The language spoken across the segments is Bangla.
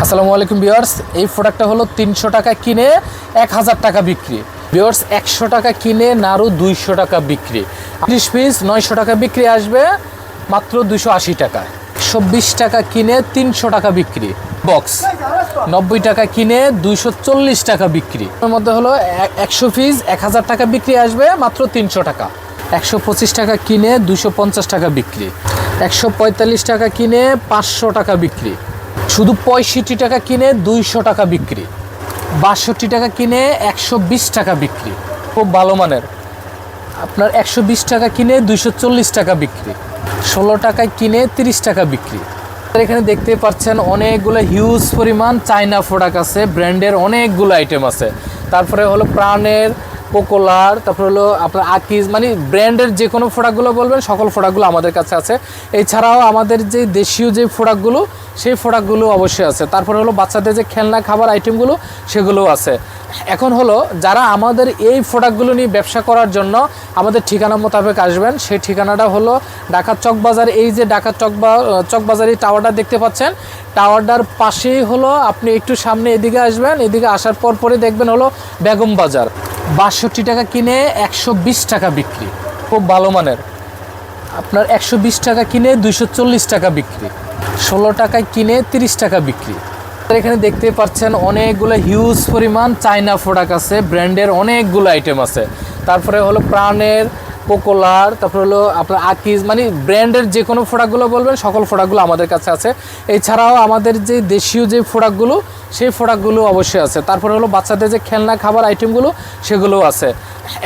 আসসালামু আলাইকুম বিয়ার্স এই প্রোডাক্টটা হলো তিনশো টাকা কিনে এক হাজার টাকা বিক্রি। বিয়ার্স একশো টাকা কিনে নাড়ু দুইশো টাকা বিক্রি। তিরিশ পিস নয়শো টাকা বিক্রি আসবে, মাত্র দুশো আশি টাকা। চব্বিশ টাকা কিনে তিনশো টাকা বিক্রি। বক্স নব্বই টাকা কিনে দুইশো চল্লিশ টাকা বিক্রি। এর মধ্যে হলো এক- একশো পিস এক হাজার টাকা বিক্রি আসবে, মাত্র তিনশো টাকা। একশো পঁচিশ টাকা কিনে দুশো পঞ্চাশ টাকা বিক্রি। একশো পঁয়তাল্লিশ টাকা কিনে পাঁচশো টাকা বিক্রি। শুধু পঁয়ষট্টি টাকা কিনে দুইশো টাকা বিক্রি। বাষট্টি টাকা কিনে একশো বিশ টাকা বিক্রি। খুব ভালো মানের। আপনার একশো বিশ টাকা কিনে দুইশো চল্লিশ টাকা বিক্রি। ষোলো টাকায় কিনে তিরিশ টাকা বিক্রি। এখানে দেখতে পাচ্ছেন অনেকগুলো হিউজ পরিমাণ চায়না প্রোডাক্ট আছে ব্র্যান্ডের অনেকগুলো আইটেম আছে। তারপরে হলো প্রাণের পোকোলার তারপর হলো আপনার আকিজ মানে ব্র্যান্ডের যে কোনো প্রোডাক্টগুলো বলবেন, সকল প্রোডাক্টগুলো আমাদের কাছে আছে। এছাড়াও আমাদের যে দেশীয় যে প্রোডাক্টগুলো, সেই প্রোডাক্টগুলো অবশ্যই আছে। তারপরে হলো বাচ্চাদের যে খেলনা, খাবার আইটেমগুলো সেগুলোও আছে। এখন হলো যারা আমাদের এই প্রোডাক্টগুলো নিয়ে ব্যবসা করার জন্য আমাদের ঠিকানা মোতাবেক আসবেন, সেই ঠিকানাটা হলো ঢাকা চকবাজার, এই যে ঢাকা চকবা, চকবাজার এই টাওয়ারটা দেখতে পাচ্ছেন। টাওয়ারটার পাশেই হলো আপনি একটু সামনে এদিকে আসবেন, এদিকে আসার পর পরে দেখবেন হলো বেগম বাজার। বাষট্টি টাকা কিনে একশো বিশ টাকা বিক্রি। খুব ভালো মানের। আপনার একশো বিশ টাকা কিনে দুইশো চল্লিশ টাকা বিক্রি। ষোলো টাকায় কিনে তিরিশ টাকা বিক্রি। এখানে দেখতে পাচ্ছেন অনেকগুলো হিউজ পরিমাণ চায়না প্রোডাক্ট আছে ব্র্যান্ডের অনেকগুলো আইটেম আছে। তারপরে হলো প্রাণের পোকোলার তারপর হলো আপনার আকিজ মানে ব্র্যান্ডের যে কোনো ফোড়াকগুলো বলবেন, সকল ফোড়াকগুলো আমাদের কাছে আছে। এছাড়াও আমাদের যে দেশীয় যে ফোড়াকগুলো সেই ফোড়াকগুলো অবশ্যই আছে। তারপরে হলো বাচ্চাদের যে খেলনা, খাবার আইটেমগুলো সেগুলোও আছে।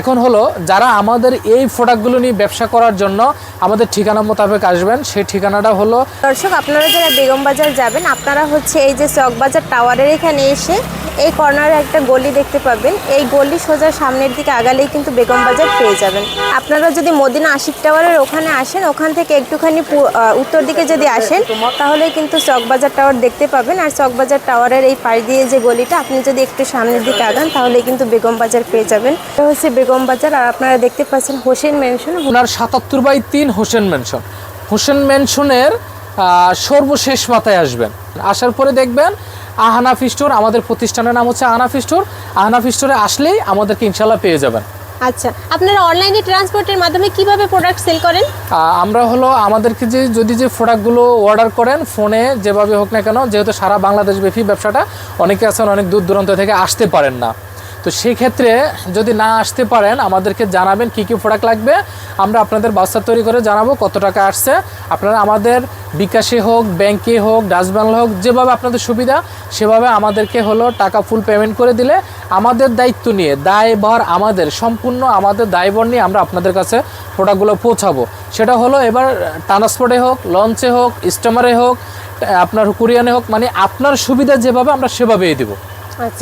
এখন হলো যারা আমাদের এই প্রোডাক্টগুলো নিয়ে ব্যবসা করার জন্য আমাদের ঠিকানা মোতাবেক আসবেন, সেই ঠিকানাটা হলো দর্শক, আপনারা যারা বেগম বাজার যাবেন, আপনারা হচ্ছে এই যে চকবাজার টাওয়ারের এখানে এসে এই কর্নারে একটা গলি দেখতে পাবেন। এই গলি সোজা সামনের দিকে আগালেই কিন্তু বেগম বাজার পেয়ে যাবেন। আপনারা যদি মদিনা আশিক টাওয়ারের ওখানে আসেন, ওখান থেকে একটুখানি উত্তর দিকে যদি আসেন তাহলে কিন্তু চকবাজার টাওয়ার দেখতে পাবেন। আর চকবাজার টাওয়ারের এই পাশ দিয়ে যে গলিটা, আপনি যদি একটু সামনের দিকে আগান তাহলে কিন্তু বেগম বাজার পেয়ে যাবেন। এটা হচ্ছে বেগম বাজার, আর আপনারা দেখতে পাচ্ছেন হোসেন মেনশন ওনার সাতাত্তর বাই তিন হোসেন মেনশন হোসেন মেনশনের সর্বশেষ মাথায় আসবেন। আসার পরে দেখবেন আহানাফ স্টোর আমাদের প্রতিষ্ঠানের নাম হচ্ছে আহনাফ স্টোর আহনাফ স্টোরে আসলেই আমাদেরকে ইনশাল্লাহ পেয়ে যাবেন। আচ্ছা আপনারা অনলাইনে ট্রান্সপোর্টের মাধ্যমে কীভাবে প্রোডাক্ট সেল করেন? আমরা হলো আমাদেরকে যে যদি যে প্রোডাক্টগুলো অর্ডার করেন ফোনে যেভাবে হোক না কেন যেহেতু সারা বাংলাদেশ ব্যাপী ব্যবসাটা অনেকে আছেন অনেক দূর দূরান্ত থেকে আসতে পারেন না। তো সেই ক্ষেত্রে যদি না আসতে পারেন, আমাদেরকে জানাবেন কী কী প্রোডাক্ট লাগবে। আমরা আপনাদের বাচ্চা তৈরি করে জানাব কত টাকা আসছে। আপনারা আমাদের বিকাশে হোক, ব্যাংকে হোক ডাস্টবাংলা হোক, যেভাবে আপনাদের সুবিধা, সেভাবে আমাদেরকে হলো টাকা ফুল পেমেন্ট করে দিলে আমাদের দায়িত্ব নিয়ে, দায়ভার আমাদের, সম্পূর্ণ আমাদের দায়ভার নিয়ে আমরা আপনাদের কাছে প্রোডাক্টগুলো পৌঁছাবো। সেটা হলো এবার ট্রান্সপোর্টে হোক লঞ্চে হোক স্টিমারে হোক, আপনার কুরিয়ানে হোক মানে আপনার সুবিধা যেভাবে আমরা সেভাবেই দেবো।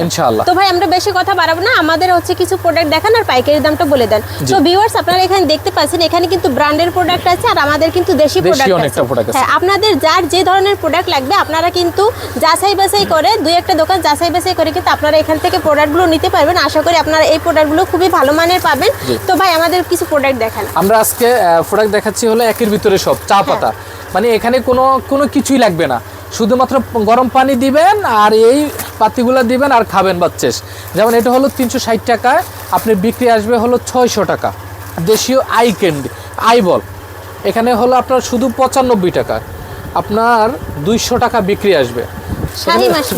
ইনশাআল্লাহ। তো ভাই আমরা বেশি কথা বাড়াবো না। আমাদের হচ্ছে কিছু প্রোডাক্ট দেখান আর পাইকারি দামটা বলে দেন। তো ভিউয়ার্স আপনারা এখানে দেখতে পাচ্ছেন এখানে কিন্তু ব্র্যান্ডের প্রোডাক্ট আছে আর আমাদের কিন্তু দেশি প্রোডাক্ট আছে। হ্যাঁ আপনাদের যার যে ধরনের প্রোডাক্ট লাগবে আপনারা কিন্তু যাচাই বাছাই করে দুই একটা দোকান যাচাই বাছাই করে কিন্তু আপনারা এখান থেকে প্রোডাক্টগুলো নিতে পারবেন। আশা করি আপনারা এই প্রোডাক্টগুলো খুবই ভালো মানের পাবেন। তো ভাই আমাদের কিছু প্রোডাক্ট দেখান। আমরা আজকে প্রোডাক্ট দেখাচ্ছি হলো একের ভিতরে সব চা পাতা। মানে এখানে কোনো কোনো কিছুই লাগবে না। শুধুমাত্র গরম পানি দিবেন আর এই পাতিগুলো দিবেন আর খাবেন বাচ্চেস যেমন এটা হলো তিনশো ষাট টাকায় আপনি বিক্রি আসবে হলো ছয়শো টাকা। দেশীয় আই ক্যান্ডি আই বল এখানে হলো আপনার শুধু পঁচানব্বই টাকা। আপনার দুইশো টাকা বিক্রি আসবে।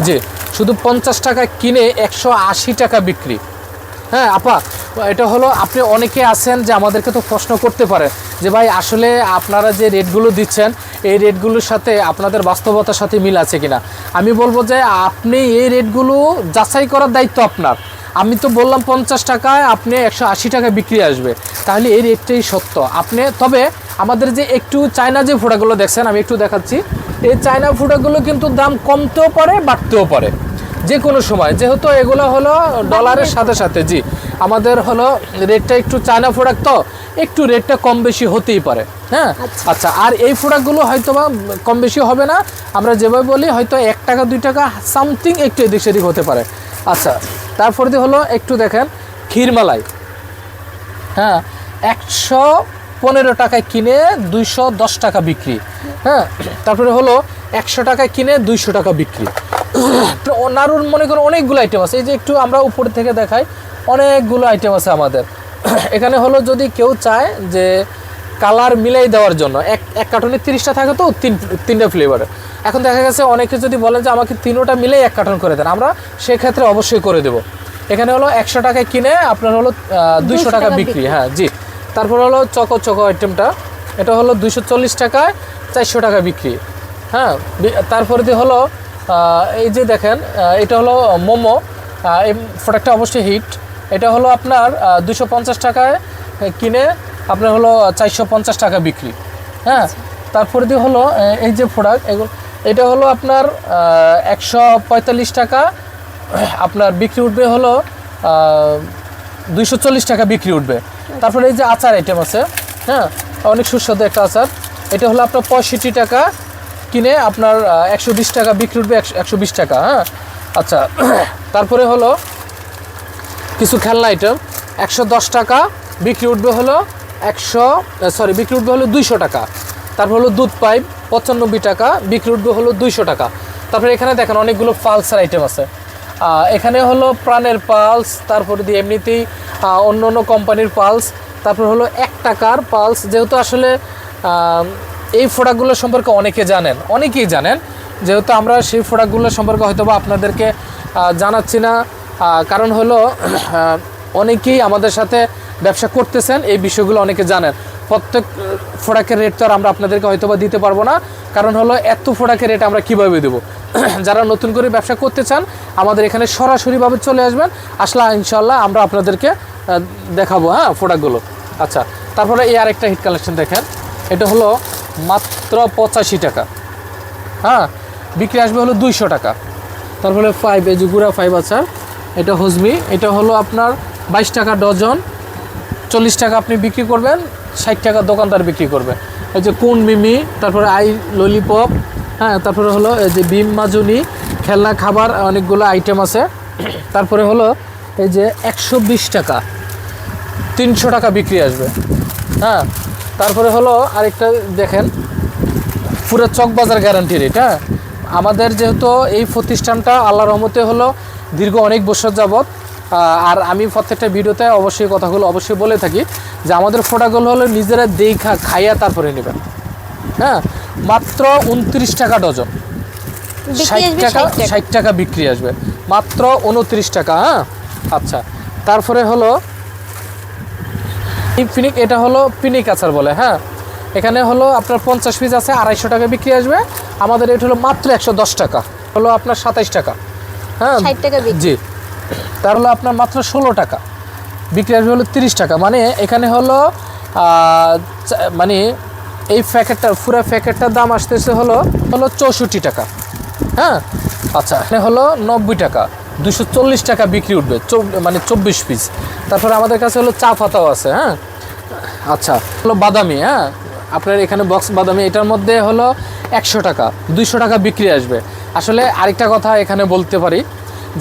জি শুধু পঞ্চাশ টাকা কিনে একশো আশি টাকা বিক্রি। হ্যাঁ আপা এটা হলো আপনি অনেকে আছেন যে আমাদেরকে তো প্রশ্ন করতে পারে যে ভাই আসলে আপনারা যে রেটগুলো দিচ্ছেন, এই রেটগুলোর সাথে আপনাদের বাস্তবতার সাথে মিল আছে কিনা? আমি বলব যে আপনি এই রেটগুলো যাচাই করার দায়িত্ব আপনার। আমি তো বললাম পঞ্চাশ টাকায় আপনি একশো আশি টাকা বিক্রি আসবে। তাহলে এই রেটটাই সত্য। আপনি, তবে আমাদের যে একটু চায়না যে ফোটাগুলো দেখছেন, আমি একটু দেখাচ্ছি। এই চায়না ফোটাগুলো কিন্তু দাম কমতেও পারে, বাড়তেও পারে। যে কোনো সময়। যেহেতু এগুলো হলো ডলারের সাথে সাথে জি। আমাদের হলো রেটটা একটু চায়না প্রোডাক্ট তো একটু রেটটা কম বেশি হতেই পারে হ্যাঁ? আচ্ছা। আর এই প্রোডাক্টগুলো হয়তো বা কম বেশি হবে না। আমরা যেভাবে বলি হয়তো এক টাকা দুই টাকা সামথিং একটু এদিক সেদিক হতে পারে। আচ্ছা তারপরে দিয়ে হলো একটু দেখেন ক্ষীরমালাই। হ্যাঁ একশো পনেরো টাকায় কিনে দুইশো দশ টাকা বিক্রি হ্যাঁ? তারপরে হলো একশো টাকায় কিনে দুইশো টাকা বিক্রি। নাড়ুর মনে করো অনেকগুলো আইটেম আছে। এই যে একটু আমরা উপর থেকে দেখাই অনেকগুলো আইটেম আছে আমাদের। এখানে হলো যদি কেউ চায় যে কালার মিলাই দেওয়ার জন্য এক এক কার্টনে তিরিশটা থাকে তো তিন তিনটা ফ্লেভারের এখন দেখা গেছে অনেকে যদি বলেন যে আমাকে তিনোটা মিলেই এক কার্টন করে দেন আমরা সেক্ষেত্রে অবশ্যই করে দেব। এখানে হলো একশো টাকায় কিনে আপনার হলো দুইশো টাকা বিক্রি। হ্যাঁ জি। তারপর হলো চকো চকো আইটেমটা এটা হলো দুইশো চল্লিশ টাকায় চারশো টাকা বিক্রি হ্যাঁ। তারপরে দিয়ে হলো এই যে দেখেন এটা হলো মোমো এই প্রোডাক্টটা অবশ্যই হিট এটা হলো আপনার দুশো পঞ্চাশ টাকায় কিনে আপনার হলো চারশো পঞ্চাশ টাকা বিক্রি। হ্যাঁ? তারপরে দিয়ে হলো এই যে প্রোডাক্ট এগুলো এটা হলো আপনার একশো পঁয়তাল্লিশ টাকা আপনার বিক্রি উঠবে হলো দুইশো চল্লিশ টাকা বিক্রি উঠবে। তারপরে এই যে আচার আইটেম আছে হ্যাঁ? অনেক সুস্বাদু একটা আচার। এটা হলো আপনার পঁয়ষট্টি টাকা কিনে আপনার একশো বিশ টাকা বিক্রি উঠবে একশো বিশ টাকা হ্যাঁ? আচ্ছা তারপরে হলো কিছু খেলনা আইটেম একশো দশ টাকা বিক্রি উঠবে হলো একশো সরি বিক্রি উঠবে হলো দুইশো টাকা। তারপর হলো দুধ পাইপ, পঁচানব্বই টাকা, বিক্রি উঠবে হলো দুইশো টাকা। তারপরে এখানে দেখেন অনেকগুলো পালসার আইটেম আছে। এখানে হলো প্রাণের পালস, তারপরে দিয়ে এমনিতেই অন্য অন্য কোম্পানির পালস, তারপর হলো এক টাকার পালস, যেহেতু আসলে এই প্রোডাক্টগুলো সম্পর্কে অনেকে জানেন, অনেকেই জানেন। যেহেতু আমরা সেই প্রোডাক্টগুলো সম্পর্কে হয়তো বা আপনাদেরকে জানাচ্ছি না কারণ হলো অনেকেই আমাদের সাথে ব্যবসা করতেছেন, এই বিষয়গুলো অনেকে জানেন। প্রত্যেক ফোড়াকের রেট তো আর আমরা আপনাদেরকে হয়তো বা দিতে পারব না। কারণ হলো, এত ফোড়াকের রেট আমরা কীভাবে দেবো? যারা নতুন করে ব্যবসা করতে চান, আমাদের এখানে সরাসরিভাবে চলে আসবেন। আসলে ইনশাল্লাহ আমরা আপনাদেরকে দেখাবো হ্যাঁ ফোড়াকগুলো আচ্ছা তারপরে এই আরেকটা হিট কালেকশন দেখেন। এটা হলো মাত্র পঁচাশি টাকা। হ্যাঁ বিক্রি আসবে হলো দুইশো টাকা। তারপরে ফাইভ এই যে গুড়া ফাইভ আচার এটা হজমি, এটা হলো আপনার বাইশ টাকা ডজন, চল্লিশ টাকা আপনি বিক্রি করবেন, ষাট টাকা দোকানদার বিক্রি করবে। এই যে কোন মিমি, তারপরে আই ললিপপ হ্যাঁ তারপরে হলো এই যে বিম মাজুনি, খেলনা, খাবার, অনেকগুলো আইটেম আছে। তারপরে হলো এই যে একশো বিশ টাকা, তিনশো টাকা বিক্রি আসবে। হ্যাঁ তারপরে হলো আরেকটা দেখেন পুরো চকবাজার গ্যারান্টি রেট হ্যাঁ? আমাদের যেহেতু এই প্রতিষ্ঠানটা আল্লাহ রহমতে হলো দীর্ঘ অনেক বছর যাবৎ আর আমি প্রত্যেকটা ভিডিওতে অবশ্যই কথাগুলো অবশ্যই বলে থাকি যে আমাদের ফোটাগুলো হলো নিজেরা দেখা খাইয়া তারপরে নেবেন। হ্যাঁ? মাত্র উনত্রিশ টাকা ডজন। ষাট বিক্রি আসবে টাকা 60 টাকা। ষাট টাকা বিক্রি আসবে। মাত্র উনত্রিশ টাকা হ্যাঁ? আচ্ছা তারপরে হলো পিনিক এটা হলো পিনিক আচার বলে হ্যাঁ? এখানে হলো আপনার পঞ্চাশ পিস আছে আড়াইশো টাকা বিক্রি আসবে। আমাদের এটা হলো মাত্র একশো দশ টাকা হলো আপনার সাতাইশ টাকা হ্যাঁ? 60 টাকা জি তার হলো আপনার মাত্র ষোলো টাকা বিক্রি আসবে হলো তিরিশ টাকা। মানে এখানে হলো মানে এই প্যাকেটটার পুরো প্যাকেটটার দাম আসতেছে হলো হলো চৌষট্টি টাকা হ্যাঁ? আচ্ছা এখানে হলো নব্বই টাকা। দুশো টাকা বিক্রি উঠবে মানে চব্বিশ পিস তারপরে আমাদের কাছে হলো চা পাতাও আছে হ্যাঁ? আচ্ছা হলো বাদামি হ্যাঁ? আপনার এখানে বক্স বাদামি, এটার মধ্যে হলো একশো টাকা, দুইশো টাকা বিক্রি আসবে। আসলে আরেকটা কথা এখানে বলতে পারি,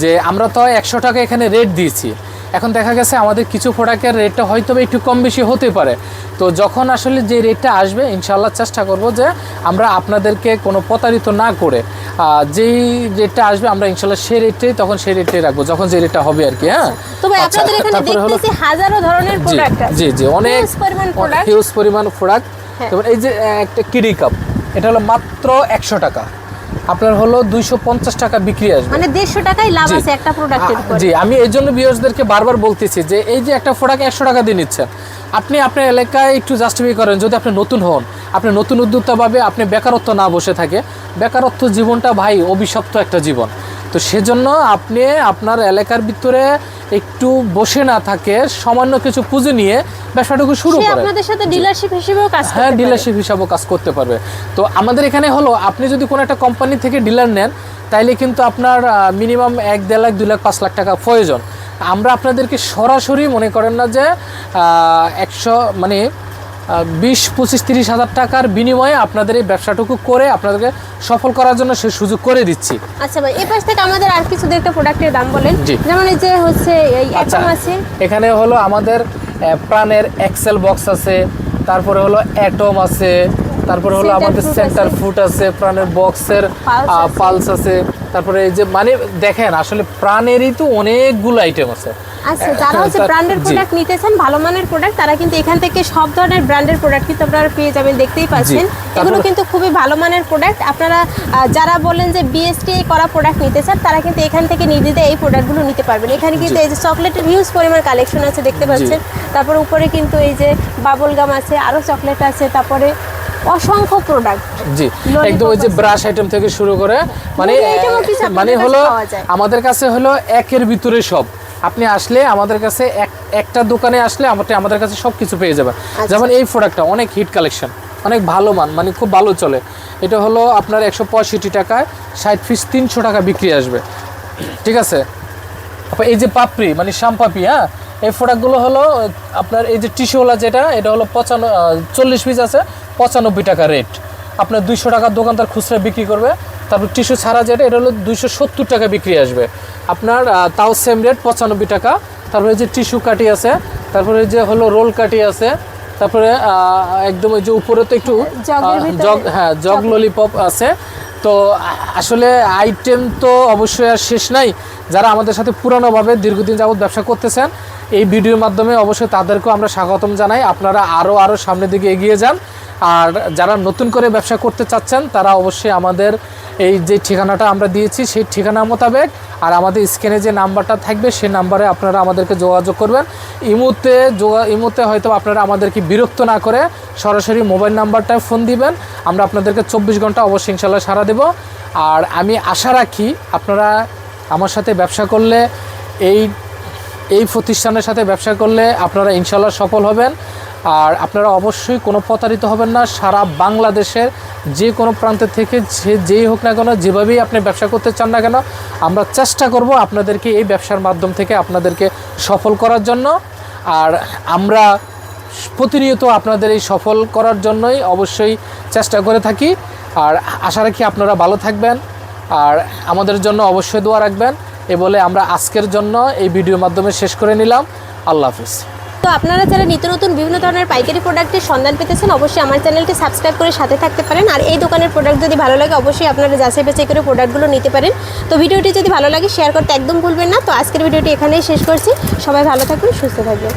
যে আমরা তো একশো টাকা এখানে রেট দিয়েছি। এখন দেখা গেছে আমাদের কিছু প্রোডাক্টের রেটটা হয়তো একটু কম বেশি হতে পারে। তো যখন আসলে যে রেটটা আসবে ইনশাল্লাহ চেষ্টা করব যে আমরা আপনাদেরকে কোনো প্রতারিত না করে যেই রেটটা আসবে আমরা ইনশাল্লাহ সেই রেটে তখন সেই রেটে রাখব যখন যে রেটটা হবে আর কি হ্যাঁ? তবে আচ্ছা, আপনাদের এখানে দেখতেছি হাজারো ধরনের প্রোডাক্ট আছে। জি জি অনেক পরিমাণ প্রোডাক্ট হিউজ পরিমাণ প্রোডাক্ট হ্যাঁ। তারপর এই যে একটা কিডি কাপ এটা হলো মাত্র একশো টাকা। আপনার হলো দুইশো পঞ্চাশ টাকা বিক্রি আসবে। মানে দেড়শো টাকাই লাভ আছে একটা প্রোডাক্টের উপর। জি আমি এই জন্য ভিউয়ার্সদেরকে বারবার বলতেছি যে এই যে একটা প্রোডাক্ট একশো টাকা দিয়ে নিচ্ছেন আপনি আপনার এলাকায় একটু জাস্টিফাই করেন যদি আপনি নতুন হন আপনি নতুন উদ্যোক্তা ভাবে আপনি বেকারত্ব না বসে থাকে। বেকারত্ব জীবনটা ভাই অভিশপ্ত একটা জীবন। তো সেজন্য আপনি আপনার এলাকার ভিতরে একটু বসে না থাকে সামান্য কিছু পুঁজি নিয়ে ব্যবসাটুকু শুরু সে করেন। আপনাদের সাথে ডিলারশিপ হিসেবেও কাজ হ্যাঁ ডিলারশিপ হিসাবেও কাজ করতে পারবে। তো আমাদের এখানে হলো আপনি যদি কোনো একটা কোম্পানি থেকে ডিলার নেন তাইলে কিন্তু আপনার মিনিমাম এক দেড় লাখ দুই লাখ পাঁচ লাখ টাকা প্রয়োজন। আমরা আপনাদেরকে সরাসরি মনে করেন না যে একশো মানে বিশ পঁচিশ তিরিশ হাজার টাকার বিনিময়ে আপনাদের এই ব্যবসাটুকু করে আপনাদেরকে সফল করার জন্য সে সুযোগ করে দিচ্ছি। আচ্ছা ভাই এই পাশ থেকে আমাদের আর কিছু দেখতে প্রোডাক্টের দাম বলেন। জি। যেমন এই যে হচ্ছে এই আচ্ছা অ্যাটম আছে। এখানে হলো আমাদের আহ, প্রাণের এক্সেল বক্স আছে তারপরে হলো অ্যাটম আছে তারপরে হলো আমাদের সেন্টার ফুট আছে। প্রাণের বক্সের। পালস আছে। তারপরে এই যে মানে দেখেন আসলে প্রাণেরই তো অনেকগুলো আইটেম আছে। আচ্ছা যারা হচ্ছে ব্র্যান্ডের। প্রোডাক্ট নিতেছেন ভালো মানের প্রোডাক্ট তারা কিন্তু এখান থেকে সব ধরনের ব্র্যান্ডের প্রোডাক্ট কিন্তু আপনারা পেয়ে যাবেন দেখতেই পাচ্ছেন। এগুলো কিন্তু খুবই ভালো মানের প্রোডাক্ট আপনারা যারা বলেন যে বিএসটি করা প্রোডাক্ট নিতে চান তারা কিন্তু এখান থেকে নির্দিতে এই প্রোডাক্টগুলো নিতে পারবেন। এখানে কিন্তু এই যে চকলেটের হিউজ পরিমাণ কালেকশন আছে দেখতে পাচ্ছেন। তারপর উপরে কিন্তু এই যে বাবল গাম আছে আরও চকলেট আছে তারপরে অসংখ্য প্রোডাক্ট জি একদম ওই যে ব্রাশ আইটেম থেকে শুরু করে মানে মানে হলো আমাদের কাছে হলো একের ভিতরে সব। আপনি আসলে আমাদের কাছে এক একটা দোকানে আসলে আমাদের আমাদের কাছে সব কিছু পেয়ে যাবেন। আচ্ছা। যেমন এই প্রোডাক্টটা অনেক হিট কালেকশন অনেক ভালো মান মানে খুব ভালো চলে। এটা হলো আপনার একশো পঁয়ষট্টি টাকায় ষাট পিস তিনশো টাকা বিক্রি আসবে। ঠিক আছে? তারপর এই যে পাপড়ি মানে শামপাপি হ্যাঁ? এই প্রোডাক্টগুলো হলো আপনার এই যে টিস্যুওয়ালা যেটা এটা হলো পঁচান্ন চল্লিশ পিস আছে। পঁচানব্বই টাকা রেট আপনার দুইশো টাকার দোকানদার খুচরা বিক্রি করবে তারপর টিস্যু ছাড়া যেটা এটা হলো দুইশো সত্তর টাকা বিক্রি আসবে। আপনার তাও সেম রেট পঁচানব্বই টাকা। তারপরে যে টিস্যু কাটি আছে তারপরে যে হলো রোল কাটি আছে তারপরে একদম ওই যে উপরে তো একটু ভিতরে। জগ হ্যাঁ জগ ললিপপ আছে। তো আসলে আইটেম তো অবশ্যই আর শেষ নাই। যারা আমাদের সাথে পুরানোভাবে দীর্ঘদিন যাবত ব্যবসা করতেছেন এই ভিডিওর মাধ্যমে অবশ্যই তাদেরকেও আমরা স্বাগতম জানাই। আপনারা আরও আরও সামনের দিকে এগিয়ে যান। আর যারা নতুন করে ব্যবসা করতে চাচ্ছেন, তারা অবশ্যই আমাদের এই যে ঠিকানাটা আমরা দিয়েছি, সেই ঠিকানা মোতাবেক আর আমাদের স্ক্রিনে যে নাম্বারটা থাকবে, সেই নাম্বারে আপনারা আমাদেরকে যোগাযোগ করবেন। ইমুতে যোগা ইমুতে হয়তো আপনারা আমাদেরকে বিরক্ত না করে সরাসরি মোবাইল নাম্বারটায় ফোন দিবেন। আমরা আপনাদেরকে চব্বিশ ঘণ্টা অবশ্যই ইনশাল্লাহ সারা দেব। আর আমি আশা রাখি আপনারা আমার সাথে ব্যবসা করলে এই এই প্রতিষ্ঠানের সাথে ব্যবসা করলে আপনারা ইনশাল্লাহ সফল হবেন। আর আপনারা অবশ্যই কোনো প্রতারিত হবেন না, সারা বাংলাদেশের যে কোনো প্রান্ত থেকে যে যেই হোক না কেন, যেভাবেই আপনি ব্যবসা করতে চান না কেন, আমরা চেষ্টা করব আপনাদেরকে এই ব্যবসার মাধ্যম থেকে আপনাদেরকে সফল করার জন্য। আর আমরা প্রতিনিয়ত আপনাদের এই সফল করার জন্যই অবশ্যই চেষ্টা করে থাকি। আর আশা রাখি আপনারা ভালো থাকবেন। আর আমাদের জন্য অবশ্যই দোয়া রাখবেন। এ বলে আমরা আজকের জন্য এই ভিডিওর মাধ্যমে শেষ করে নিলাম। আল্লাহ হাফিজ। তো আপনারা যারা নিত্য নতুন বিভিন্ন ধরনের পাইকারি প্রোডাক্টের সন্ধান পেতেছেন, অবশ্যই আমার চ্যানেলটি সাবস্ক্রাইব করে সাথে থাকতে পারেন। আর এই দোকানের প্রোডাক্ট যদি ভালো লাগে, অবশ্যই আপনারা যাচাই বাছাই করে প্রোডাক্টগুলো নিতে পারেন। তো ভিডিওটি যদি ভালো লাগে, শেয়ার করতে একদম ভুলবেন না। তো আজকের ভিডিওটি এখানেই শেষ করছি। সবাই ভালো থাকুন, সুস্থ থাকবেন।